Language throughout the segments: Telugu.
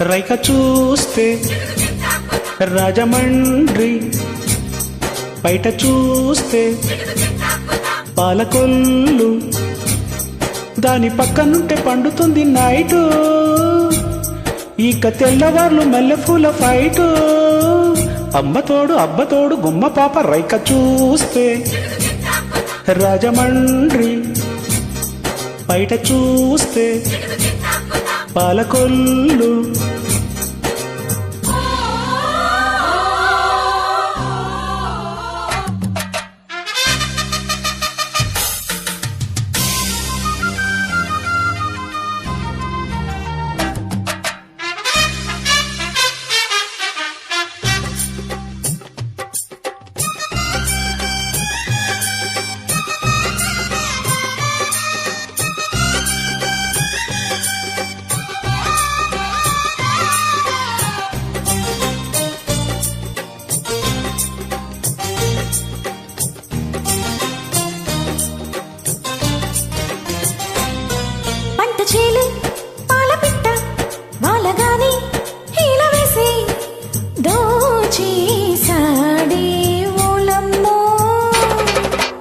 రైక చూస్తే రాజమండ్రి బయట చూస్తే పాలకొల్లు. దాని పక్కనుంటే పండుతుంది నైటు. ఇక తెల్లవార్లు మల్లెపూల ఫైటు. అమ్మతోడు అబ్బతోడు గుమ్మ పాప రైక చూస్తే రాజమండ్రి బయట చూస్తే పాలకొల్లు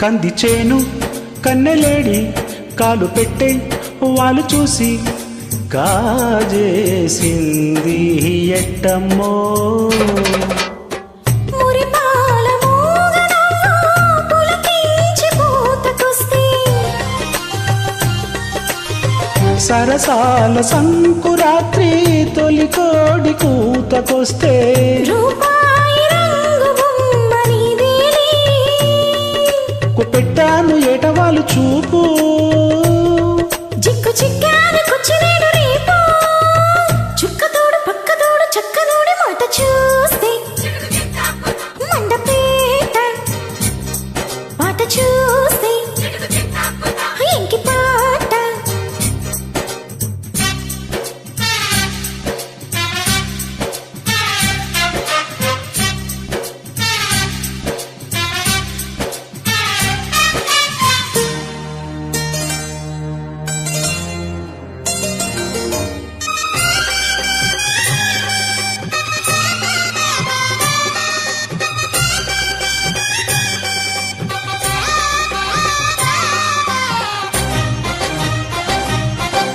కంది చేను కన్నెలేడి కాలు పెట్టే వాళ్ళు చూసి కాజేసింది ఎట్టమ్మో. సరసాల సంకురాత్రి తొలి కోడి కూతకొస్తే. పెట్టాను ఏటవాలు చూపు. జిక్కు చిక్కాని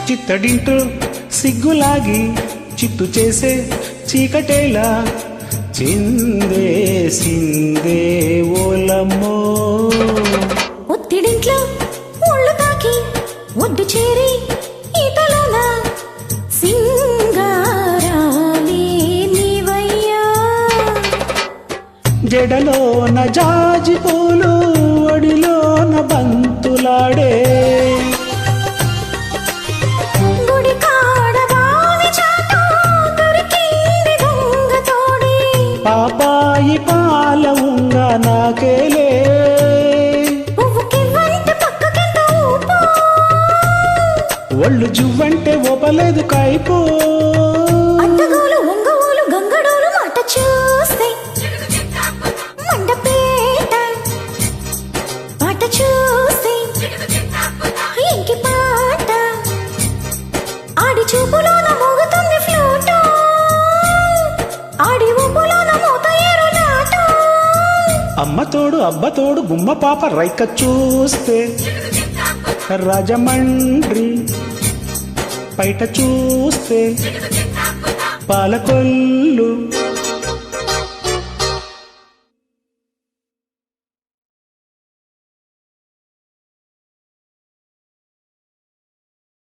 చిత్తడింటూ సిగ్గులాగి చిత్తు చేసే చీకటేలా చిందేసిందే ఓలమ్మో. ఒత్తిడింట్లో ఒళ్ళు తాకి ఒడ్డు చేరి ఈతలోన జడలోన జాజి పూలు ఒడిలోన బంతులాడే పాపాయి పాల ఉంగ నాకేలే. ఒళ్ళు జువ్వంటే ఒపలేదు కైపో. గంగడోలు మాట అమ్మతోడు అబ్బతోడు గుమ్మ పాప రైక చూస్తే రాజమండ్రి బయట చూస్తే పాలకొల్లు